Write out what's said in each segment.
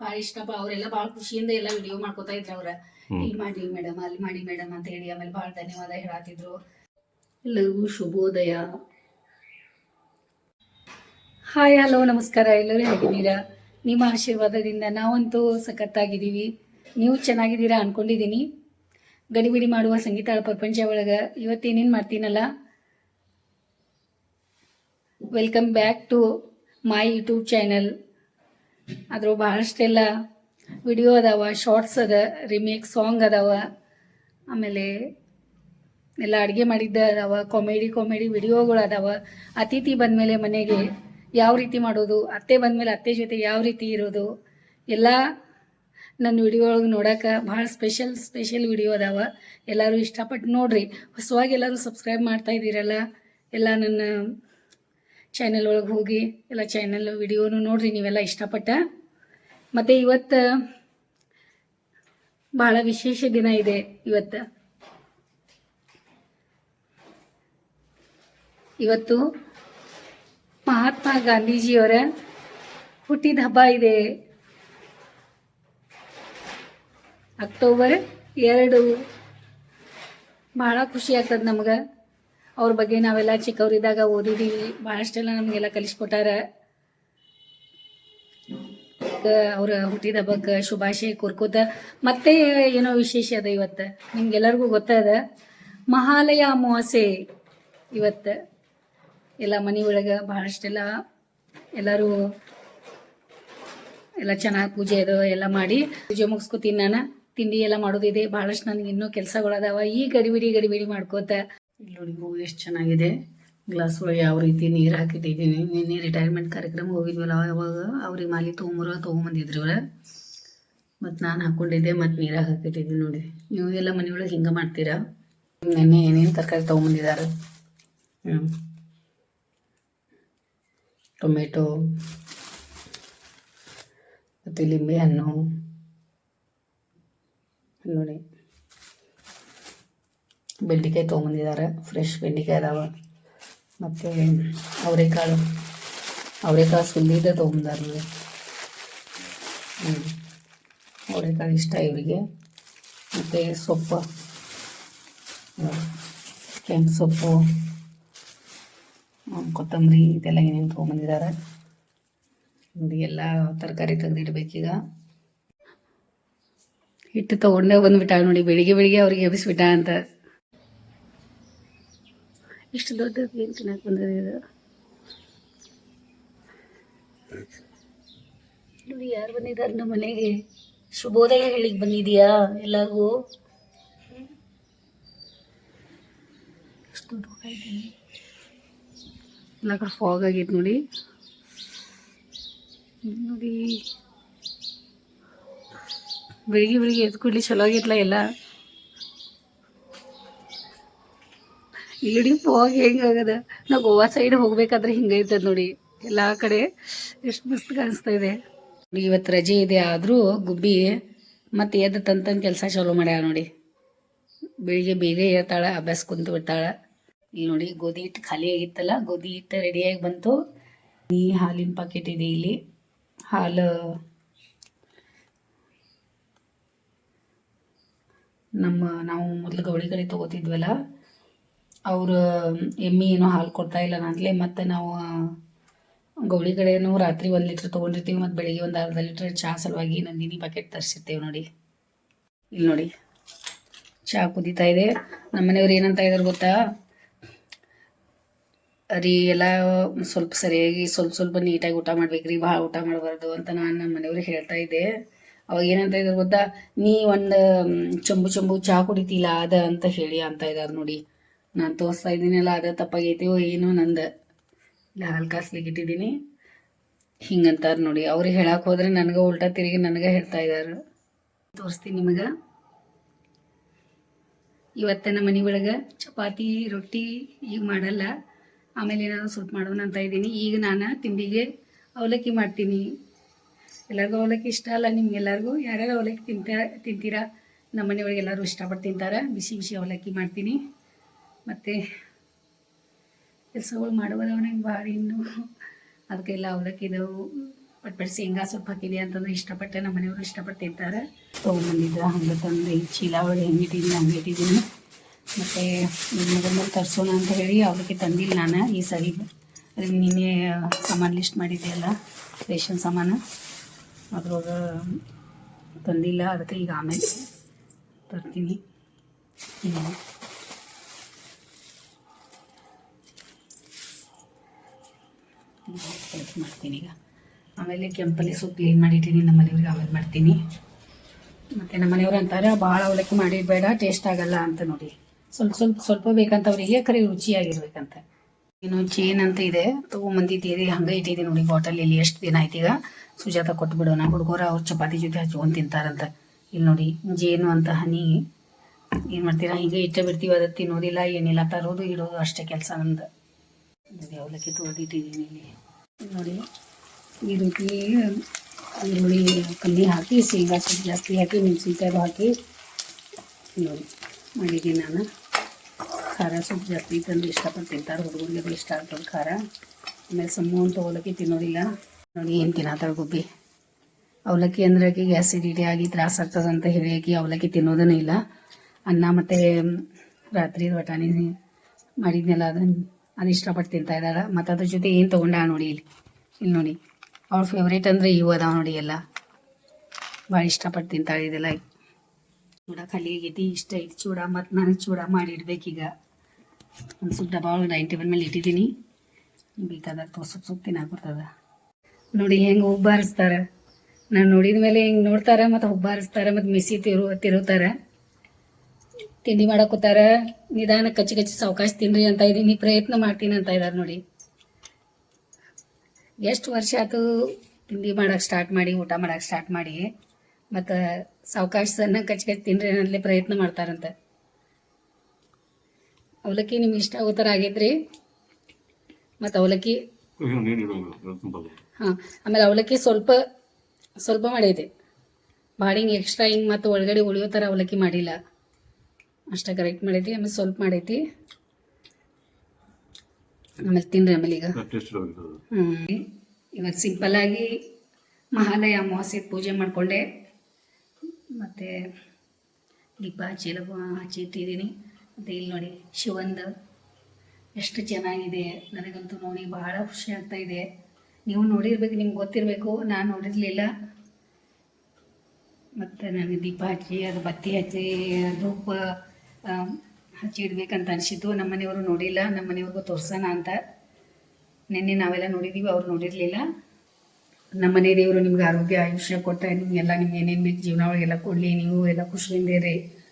ಭಾಳ ಇಷ್ಟಪ್ಪ. ಅವರೆಲ್ಲ ಬಾಳ ಖುಷಿಯಿಂದ ಎಲ್ಲ ವಿಡಿಯೋ ಮಾಡ್ಕೊತಾ ಇದ್ರು ಅವ್ರ. ಇಲ್ಲಿ ಮಾಡಿ ಮೇಡಮ್ ಅಲ್ಲಿ ಮಾಡಿ ಮೇಡಮ್ ಅಂತ ಹೇಳಿ ಆಮೇಲೆ ಬಾಳ ಧನ್ಯವಾದ ಹೇಳಾತಿದ್ರು. ಎಲ್ಲರಿಗೂ ಶುಭೋದಯ. ಹಾಯ್ ಹಲೋ ನಮಸ್ಕಾರ. ಎಲ್ಲರೂ ಹೇಗಿದ್ದೀರಾ? ನಿಮ್ಮ ಆಶೀರ್ವಾದದಿಂದ ನಾವಂತೂ ಸಖತ್ತಾಗಿದ್ದೀವಿ. ನೀವು ಚೆನ್ನಾಗಿದ್ದೀರಾ ಅನ್ಕೊಂಡಿದ್ದೀನಿ. ಗಡಿಬಿಡಿ ಮಾಡುವ ಸಂಗೀತ ಪ್ರಪಂಚ ಒಳಗೆ ಇವತ್ತೇನೇನು ಮಾಡ್ತೀನಲ್ಲ? Welcome back to my YouTube channel ಅದ್ರ ಬಹಳಷ್ಟೆಲ್ಲ ವಿಡಿಯೋ ಅದಾವ ಶಾರ್ಟ್ಸ್ ಅದ ರಿಮೇಕ್ ಸಾಂಗ್ ಅದಾವ. ಆಮೇಲೆ ಎಲ್ಲ ಅಡುಗೆ ಮಾಡಿದ್ದ ಅದಾವ ಕಾಮಿಡಿ ಕಾಮಿಡಿ ವಿಡಿಯೋಗಳು ಅದಾವ. ಅತಿಥಿ ಬಂದಮೇಲೆ ಮನೆಗೆ ಯಾವ ರೀತಿ ಮಾಡೋದು, ಅತ್ತೆ ಬಂದಮೇಲೆ ಅತ್ತೆ ಜೊತೆ ಯಾವ ರೀತಿ ಇರೋದು, ಎಲ್ಲ ನನ್ನ ವಿಡಿಯೋ ಒಳಗೆ ನೋಡೋಕೆ ಭಾಳ ಸ್ಪೆಷಲ್ ಸ್ಪೆಷಲ್ ವಿಡಿಯೋ ಅದಾವ. ಎಲ್ಲರೂ ಇಷ್ಟಪಟ್ಟು ನೋಡ್ರಿ. ಹೊಸವಾಗಿ ಎಲ್ಲರೂ ಸಬ್ಸ್ಕ್ರೈಬ್ ಮಾಡ್ತಾ ಇದ್ದೀರಲ್ಲ ಎಲ್ಲ ನನ್ನ ಚಾನೆಲ್ ಒಳಗೆ ಹೋಗಿ ಎಲ್ಲ ಚಾನೆಲ್ ವಿಡಿಯೋನು ನೋಡ್ರಿ ನೀವೆಲ್ಲ ಇಷ್ಟಪಟ್ಟ. ಮತ್ತು ಇವತ್ತು ಭಾಳ ವಿಶೇಷ ದಿನ ಇದೆ ಇವತ್ತು. ಇವತ್ತು ಮಹಾತ್ಮ ಗಾಂಧೀಜಿಯವರ ಹುಟ್ಟಿದ ಹಬ್ಬ ಇದೆ. ಅಕ್ಟೋಬರ್ ಎರಡು. ಭಾಳ ಖುಷಿ ಆಗ್ತದೆ ನಮ್ಗೆ. ಅವ್ರ ಬಗ್ಗೆ ನಾವೆಲ್ಲ ಚಿಕ್ಕವರಿದ್ದಾಗ ಓದಿದೀವಿ. ಭಾಳಷ್ಟೆಲ್ಲ ನಮಗೆಲ್ಲ ಕಲಿಸ್ಕೊಟ್ಟಾರ. ಅವ್ರ ಹುಟ್ಟಿದ ಹಬ್ಬಕ್ಕೆ ಶುಭಾಶಯ ಕೋರ್ಕೋತ. ಮತ್ತೆ ಏನೋ ವಿಶೇಷ ಅದ ಇವತ್ತು? ನಿಮ್ಗೆಲ್ಲರಿಗೂ ಗೊತ್ತದ? ಮಹಾಲಯ ಅಮಾವಾಸ್ಯೆ ಇವತ್ತು. ಎಲ್ಲ ಮನೆ ಬಹಳಷ್ಟೆಲ್ಲ ಎಲ್ಲರೂ ಎಲ್ಲ ಚೆನ್ನಾಗಿ ಪೂಜೆ ಅದು ಎಲ್ಲ ಮಾಡಿ ಪೂಜೆ ಮುಗಿಸ್ಕೊತೀನಿ ನಾನು ತಿಂಡಿ ಎಲ್ಲ ಮಾಡೋದಿದೆ. ಬಹಳಷ್ಟು ನನಗೆ ಇನ್ನೂ ಕೆಲಸಗಳದಾವ ಈ ಗಡಿಬಿಡಿ ಗಡಿಬಿಡಿ ಮಾಡ್ಕೋತ. ಇಲ್ಲಿ ನೋಡಿ ಎಷ್ಟು ಚೆನ್ನಾಗಿದೆ. ಗ್ಲಾಸ್ ಒಳಗೆ ಯಾವ ರೀತಿ ನೀರು ಹಾಕಿಟ್ಟಿದ್ದೀನಿ. ನಿನ್ನೆ ರಿಟೈರ್ಮೆಂಟ್ ಕಾರ್ಯಕ್ರಮ ಹೋಗಿದ್ವಲ್ಲ ಅವಾಗ ಅವ್ರಿಗೆ ಮಾಲಿ ತೊಗೊಂಬರ, ತೊಗೊಂಬಂದಿದ್ರು ಅವ್ರು. ಮತ್ತು ನಾನು ಹಾಕ್ಕೊಂಡಿದ್ದೆ ಮತ್ತು ನೀರು ಹಾಕಿಟ್ಟಿದ್ದೀನಿ ನೋಡಿ. ನೀವು ಎಲ್ಲ ಮನೆಯೊಳಗೆ ಹಿಂಗೆ ಮಾಡ್ತೀರಾ? ನೆನ್ನೆ ಏನೇನು ತರಕಾರಿ ತೊಗೊಂಬಂದಿದ್ದಾರೆ ಟೊಮೆಟೊ, ಮತ್ತು ಲಿಂಬೆ ಹಣ್ಣು. ನೋಡಿ. ಬೆಂಡೆಕಾಯಿ ತೊಗೊಂಬಂದಿದ್ದಾರೆ. ಫ್ರೆಶ್ ಬೆಂಡೆಕಾಯಿ ಅದಾವೆ. ಮತ್ತು ಅವರೆಕಾಳು. ಅವರೆಕಾಳು ಸುಲಿದೆ ತೊಗೊಂಬಂದಾರ ಹ್ಞೂ ಅವರೆಕಾಳು ಇಷ್ಟ ಇವರಿಗೆ. ಮತ್ತು ಸೊಪ್ಪು. ಕೆಂಪು ಸೊಪ್ಪು. ಕೊತ್ತಂಬರಿ ಇದೆಲ್ಲ ಏನೇನು ತೊಗೊಂಬಂದಿದ್ದಾರೆ. ನೋಡಿ, ಎಲ್ಲ ತರಕಾರಿ ತೆಗೆದಿಡ್ಬೇಕೀಗ. ಹಿಟ್ಟು ತೊಗೊಂಡೇ ಬಂದುಬಿಟ್ಟ ನೋಡಿ. ಬೆಳಿಗ್ಗೆ ಬೆಳಿಗ್ಗೆ ಅವ್ರಿಗೆ ಎಬ್ಬಿಸ್ಬಿಟ್ಟ ಅಂತ. ಇಷ್ಟು ದೊಡ್ಡ ಏನು ತಿನ್ನಕ್ಕೆ ಬಂದಿದೆ ಇದು ನೋಡಿ, ಯಾರು ಬಂದಿದ್ದಾರೆ ನಮ್ಮ ಮನೆಗೆ? ಶುಭೋದಯ ಹೇಳಿಕ್ ಬಂದಿದೆಯಾ ಎಲ್ಲರಿಗೂ ಎಲ್ಲ ಫಾಗ್ ಆಗೈತೆ ನೋಡಿ. ನೋಡಿ. ಬೆಳಿಗ್ಗೆ ಬೆಳಿಗ್ಗೆ ಎದ್ದು ಚಲೋ ಆಗಿತ್ತಲ್ಲ ಎಲ್ಲ? ಇಲ್ಲಿ ಫಾಗ್ ಹೆಂಗಾಗದ ನಾವು ಗೋವಾ ಸೈಡ್ ಹೋಗ್ಬೇಕಾದ್ರೆ ಹಿಂಗೆ ನೋಡಿ. ಎಲ್ಲ ಕಡೆ ಎಷ್ಟು ಮಸ್ತ್ ಕಾಣಿಸ್ತಾ ಇದೆ. ಇವತ್ತು ರಜೆ ಇದೆ ಆದರೂ ಗುಬ್ಬಿ ಮತ್ತೆ ಎದ್ದು ತಂತಂದು ಕೆಲಸ ಚಾಲೂ ಮಾಡ್ಯಾಳ ನೋಡಿ. ಬೆಳಿಗ್ಗೆ ಬೇಗ ಹೇಳ್ತಾಳೆ ಅಭ್ಯಾಸ ಕುಂತು ಬಿಡ್ತಾಳೆ ಇಲ್ಲಿ ನೋಡಿ, ಗೋಧಿ ಹಿಟ್ಟು ಖಾಲಿ ಆಗಿತ್ತಲ್ಲ, ಗೋಧಿ ಹಿಟ್ಟು ರೆಡಿಯಾಗಿ ಬಂತು. ಈ ಹಾಲಿನ ಪಾಕೆಟ್ ಇದೆ ಇಲ್ಲಿ. ಹಾಲು, ನಮ್ಮ, ನಾವು ಮೊದಲು ಗೌಳಿ ಕಡೆ ತೊಗೋತಿದ್ವಲ್ಲ ಅವರು, ಎಮ್ಮಿ ಏನೋ ಹಾಲು ಕೊಡ್ತಾ ಇಲ್ಲ ಅಂತಲೇ ಮತ್ತೆ ನಾವು ಗೌಳಿ ಕಡೆನೂ ರಾತ್ರಿ ಒಂದು ಲೀಟ್ರ್ ತೊಗೊಂಡಿರ್ತೀವಿ, ಮತ್ತು ಬೆಳಿಗ್ಗೆ ಒಂದು ಅರ್ಧ ಲೀಟ್ರ್ ಚಹಾ ಸಲುವಾಗಿ ನಂದಿನಿ ಪ್ಯಾಕೆಟ್ ತರಿಸಿರ್ತೇವೆ ನೋಡಿ. ಇಲ್ಲಿ ನೋಡಿ. ಚಹಾ ಕುದೀತಾ ಇದೆ. ನಮ್ಮ ಮನೆಯವ್ರು ಏನಂತ ಇದ್ದಾರೆ ಗೊತ್ತಾ? ರೀ ಎಲ್ಲ ಸ್ವಲ್ಪ ಸರಿಯಾಗಿ, ಸ್ವಲ್ಪ ಸ್ವಲ್ಪ ನೀಟಾಗಿ ಊಟ ಮಾಡ್ಬೇಕ್ರಿ ಭಾಳ ಊಟ ಮಾಡಬಾರ್ದು ಅಂತ ನಾನು ನಮ್ಮ ಮನೆಯವ್ರಿಗೆ ಹೇಳ್ತಾ ಇದ್ದೆ. ಅವಾಗ ಏನಂತ ಇದ್ದಾರೆ ಗೊತ್ತಾ? ನೀ ಒಂದು ಚಂಬು ಚಂಬು ಚಹಾ ಕುಡಿತಿಲ್ಲ ಅದ ಅಂತ ಹೇಳಿ ಅಂತ ಇದ್ದಾರೆ ನೋಡಿ. ನಾನು ತೋರಿಸ್ತಾ ಇದ್ದೀನಲ್ಲ ಅದ ತಪ್ಪಾಗೈತೆಯೋ ಏನೋ ನಂದು. ಇಲ್ಲ ಹಾಲು ಕಾಸ್ಲಿಕ್ಕೆ ಇಟ್ಟಿದ್ದೀನಿ. ಹಿಂಗಂತಾರೆ ನೋಡಿ ಅವ್ರಿಗೆ ಹೇಳಕ್ಕೆ ಹೋದ್ರೆ ನನಗೆ ಉಲ್ಟಾ ತಿರುಗಿ ನನಗೆ ಹೇಳ್ತಾ ಇದ್ದಾರೆ ತೋರಿಸ್ತೀನಿ ನಿಮಗೆ. ಇವತ್ತು ನಮ್ಮ ಮನೆ ಒಳಗೆ ಚಪಾತಿ, ರೊಟ್ಟಿ ಈಗ ಮಾಡಲ್ಲ. ಆಮೇಲೆ ಏನಾದ್ರು ಸ್ವಲ್ಪ ಮಾಡೋಣ ಅಂತ ಇದ್ದೀನಿ. ಈಗ ನಾನು ತಿಂಡಿಗೆ ಅವಲಕ್ಕಿ ಮಾಡ್ತೀನಿ. ಎಲ್ಲರಿಗೂ ಅವಲಕ್ಕಿ ಇಷ್ಟ ಅಲ್ಲ ನಿಮ್ಗೆಲ್ಲರಿಗೂ? ಯಾರ್ಯಾರು ಅವಲಕ್ಕಿ ತಿಂತ, ತಿಂತೀರಾ? ನಮ್ಮ ಮನೆಯೊಳಗೆ ಎಲ್ಲರೂ ಇಷ್ಟಪಟ್ಟು ತಿಂತಾರೆ. ಬಿಸಿ ಬಿಸಿ ಅವಲಕ್ಕಿ ಮಾಡ್ತೀನಿ. ಮತ್ತು ಕೆಲಸಗಳು ಮಾಡುವುದವ ನಂಗೆ ಭಾರಿ ಇನ್ನು ಅದಕ್ಕೆಲ್ಲ ಅವಲಕ್ಕಿದವು ಬಟ್ ಬಟ್ ಶೇಂಗಾ ಸ್ವಲ್ಪ ಹಾಕಿದೆ ಅಂತಂದ್ರೆ ಇಷ್ಟಪಟ್ಟೆ ನಮ್ಮ ಮನೆಯವರು ಇಷ್ಟಪಟ್ಟು ತಿಂತಾರೆ. ತೊಗೊಂಬಂದಿದ್ದ ಹಂಗೆ ತಂದು ಈ ಚೀಲ ಒಳಗೆ ಹೆಂಗೆ ಇಟ್ಟಿದ್ದೀನಿ, ಹಂಗೆ ಇಟ್ಟಿದ್ದೀನಿ. ಮತ್ತು ಮೊದಲು ತರಿಸೋಣ ಅಂತ ಹೇಳಿ ಅವಳಿಗೆ ತಂದಿಲ್ಲ ನಾನು ಈ ಸರಿ. ಅದಕ್ಕೆ ನಿನ್ನೆ ಸಾಮಾನು ಲಿಸ್ಟ್ ಮಾಡಿದ್ದೆ ಅಲ್ಲ, ರೇಷನ್ ಸಾಮಾನು. ಅದ್ರೊಳಗೆ ತಂದಿಲ್ಲ, ಅದಕ್ಕೆ ಈಗ ಆಮೇಲೆ ತರ್ತೀನಿ. ಮಾಡ್ತೀನಿ ಈಗ. ಆಮೇಲೆ ಕೆಂಪಲ್ಲಿ ಸೊಪ್ಪು ಕ್ಲೀನ್ ಮಾಡಿಟ್ಟಿನಿ ನಮ್ಮ ಮನೆಯವ್ರಿಗೆ ಆಮೇಲೆ ಮಾಡ್ತೀನಿ. ಮತ್ತು ನಮ್ಮ ಮನೆಯವ್ರು ಅಂತಾರೆ ಭಾಳ ಅವಲಕ್ಕಿ ಮಾಡಿಡಬೇಡ ಟೇಸ್ಟ್ ಆಗಲ್ಲ ಅಂತ ನೋಡಿ. ಸ್ವಲ್ಪ ಸ್ವಲ್ಪ ಸ್ವಲ್ಪ ಬೇಕಂತ ಅವರಿಗೆ ಕರೆ ರುಚಿಯಾಗಿರ್ಬೇಕಂತ. ಇನ್ನು ಚೇನ್ ಅಂತ ಇದೆ, ತೊಗೊಂಬಂದಿದ್ದೀರಿ, ಹಂಗೆ ಇಟ್ಟಿದ್ದೀನಿ ನೋಡಿ ಬಾಟಲ್ ಇಲ್ಲಿ, ಎಷ್ಟು ದಿನ ಆಯ್ತು ಈಗ. ಸುಜಾತ ಕೊಟ್ಬಿಡೋಣ, ಹುಡುಗರು ಅವ್ರು ಚಪಾತಿ ಜೊತೆ ಹಚ್ಕೊಂಡು ತಿಂತಾರಂತ. ಇಲ್ಲಿ ನೋಡಿ, ಜೇನು ಅಂತ ಹನಿ. ಏನು ಮಾಡ್ತೀರಾ? ಹಿಂಗೆ ಇಟ್ಟೆ ಬಿಡ್ತೀವಿ ಅದು ತಿನ್ನೋದಿಲ್ಲ, ಏನಿಲ್ಲ, ತರೋದು, ಇಡೋದು ಅಷ್ಟೇ ಕೆಲಸ ನಮ್ದು. ಇದು ಅವಲಕ್ಕಿ ತೊಳೆದಿಟ್ಟಿದ್ದೀನಿ ಇಲ್ಲಿ. ನೋಡಿ, ಈ ರೀತಿ, ಈರುಳ್ಳಿ ಕಮ್ಮಿ ಹಾಕಿ, ಶೇಂಗಾ ಸ್ವಲ್ಪ ಜಾಸ್ತಿ ಹಾಕಿ ಮೆಣಸಿನ್ಕಾಯಿ ಹಾಕಿ, ನೋಡಿ ಮಾಡಿದ್ದೀನಿ ನಾನು. ಖಾರ ಸ್ವಲ್ಪ ಜಾಸ್ತಿ ತಂದು ಇಷ್ಟಪಟ್ಟು ತಿಂತಾರೆ ಹುಡುಗರಿಗೆ ಇಷ್ಟ ಆಗ್ತದೆ ಖಾರ. ಆಮೇಲೆ ಸಮೂಹ ಅಂತ ಅವಲಕ್ಕಿ ತಿನ್ನೋದಿಲ್ಲ. ನೋಡಿ, ಏನು ತಿನ್ನತ್ತಾಳೆ ಗುಬ್ಬಿ. ಅವಲಕ್ಕಿ ಅಂದ್ರೆ ಆಕೆಗೆ ಆ್ಯಸಿಡಿಟಿ ಆಗಿ ತ್ರಾಸ ಆಗ್ತದೆ ಅಂತ ಹೇಳಿ ಅವಲಕ್ಕಿ ತಿನ್ನೋದನೇ ಇಲ್ಲ. ಅನ್ನ ಮತ್ತು, ರಾತ್ರಿ ಬಟಾಣಿ ಮಾಡಿದ್ನೆಲ್ಲ, ಅದನ್ನ ಅದು ಇಷ್ಟಪಟ್ಟು ತಿಂತಾ ಇದ್ದಾಳೆ. ಮತ್ತು ಅದ್ರ ಜೊತೆ ಏನು ತೊಗೊಂಡ ನೋಡಿ ಇಲ್ಲಿ. ಇಲ್ಲಿ ನೋಡಿ. ಅವ್ರ ಫೇವ್ರೇಟ್ ಅಂದರೆ ಇವು ಅದಾವ ನೋಡಿ ಎಲ್ಲ. ಭಾಳ ಇಷ್ಟಪಟ್ಟು ತಿಂತಾಳೆ ಇದೆಲ್ಲ. ಚೂಡ ಖಾಲಿ ಆಗೈತಿ ಇಷ್ಟ ಐತಿ ಚೂಡ, ಮತ್ತು ನಾನು ಚೂಡ ಮಾಡಿ ಇಡ್ಬೇಕೀಗ ಒಂದು ಸ್ವಲ್ಪ ಡಬ್ಬ ಒಳಗೆ ಡೈನಿಂಗ್ ಟೇಬಲ್ ಮೇಲೆ ಇಟ್ಟಿದ್ದೀನಿ. ಬೇಕಾದಾಗ ತೋರ್ಸಕ್ಕೆ ಸ್ವಲ್ಪ ಬರ್ತದ ನೋಡಿ ಹೆಂಗೆ ಹುಬ್ಬಾರಿಸ್ತಾರೆ. ನಾನು ನೋಡಿದ ಮೇಲೆ ಹಿಂಗೆ ನೋಡ್ತಾರೆ, ಮತ್ತು ಹುಬ್ಬಾರಿಸ್ತಾರೆ, ಮತ್ತು ಮಿಸಿ ತಿರು ತಿರುತ್ತಾರೆ ತಿಂಡಿ ಮಾಡಕೋತಾರ ನಿಧಾನ ಕಚ್ಚಿ ಕಚ್ಚಿ ಸಾವಕಾಶ ತಿನ್ರಿ ಅಂತ ಇದೀನಿ ಪ್ರಯತ್ನ ಮಾಡ್ತೀನಿ ಅಂತ ಇದಾರೆ ನೋಡಿ. ಎಷ್ಟು ವರ್ಷ ಆಯ್ತು ತಿಂಡಿ ಮಾಡಕ್ಕೆ ಸ್ಟಾರ್ಟ್ ಮಾಡಿ ಊಟ ಮಾಡಕ್ಕೆ ಸ್ಟಾರ್ಟ್ ಮಾಡಿ? ಮತ್ತು ಸಾವಕಾಶ ಸಣ್ಣ ಕಚ್ಚಿ ಕಚ್ಚಿ ತಿನ್ರಿ ಅನ್ನಲೇ ಪ್ರಯತ್ನ ಮಾಡ್ತಾರಂತ. ಅವಲಕ್ಕಿ ನಿಮ್ಗೆ ಇಷ್ಟ ಆಗೋ ಥರ ಆಗೈತ್ರಿ? ಮತ್ತು ಅವಲಕ್ಕಿ? ಹಾಂ ಆಮೇಲೆ ಅವಲಕ್ಕಿ ಸ್ವಲ್ಪ ಸ್ವಲ್ಪ ಮಾಡೈತಿ. ಭಾಳ ಹಿಂಗೆ ಎಕ್ಸ್ಟ್ರಾ ಹಿಂಗೆ ಮತ್ತು ಒಳಗಡೆ ಉಳಿಯೋ ಥರ ಅವಲಕ್ಕಿ ಮಾಡಿಲ್ಲ. ಅಷ್ಟ ಕರೆಕ್ಟ್ ಮಾಡೈತಿ ಆಮೇಲೆ ಸ್ವಲ್ಪ ಮಾಡೈತಿ. ಆಮೇಲೆ ತಿನ್ರಿ ಆಮೇಲೆ ಈಗ. ಹ್ಞೂ ಇವತ್ತು ಆಗಿ ಮಹಾಲಯ ಅಮಾವಾಸ್ಯೆ ಪೂಜೆ ಮಾಡಿಕೊಂಡೆ. ಮತ್ತು ದೀಪ ಹಚ್ಚಿ ಎಲ್ಲ ಹಚ್ಚಿ ಇಟ್ಟಿದ್ದೀನಿ. ಮತ್ತೆ ಇಲ್ಲಿ ನೋಡಿ ಶಿವಂದ ಎಷ್ಟು ಚೆನ್ನಾಗಿದೆ. ನನಗಂತೂ ನೋಡಿ ಬಹಳ ಖುಷಿ ಆಗ್ತಾ ಇದೆ. ನೀವು ನೋಡಿರ್ಬೇಕು ನಿಮ್ಗೆ ಗೊತ್ತಿರಬೇಕು ನಾನು ನೋಡಿರಲಿಲ್ಲ. ಮತ್ತು ನನಗೆ ದೀಪ ಹಚ್ಚಿ ಅದು ಬತ್ತಿ ಹಚ್ಚಿ ಧೂಪ ಆ, ಅನಿಸಿದ್ದು. ನಮ್ಮ ಮನೆಯವರು ನೋಡಿಲ್ಲ. ನಮ್ಮ ಮನೆಯವ್ರಿಗೂ ತೋರ್ಸೋಣ ಅಂತ. ನಿನ್ನೆ ನಾವೆಲ್ಲ ನೋಡಿದ್ದೀವಿ ಅವ್ರು ನೋಡಿರಲಿಲ್ಲ. ನಮ್ಮ ಮನೆ ದೇವರು ನಿಮ್ಗೆ ಆರೋಗ್ಯ ಆಯುಷ್ಯ ಕೊಟ್ಟ ನಿಮಗೆಲ್ಲ ನಿಮ್ಗೆ ಏನೇನು ಬೇಕು ಜೀವನ ಒಳಗೆಲ್ಲ ಕೊಡಲಿ. ನೀವು ಎಲ್ಲ ಖುಷಿಯಿಂದ ಇರಿ.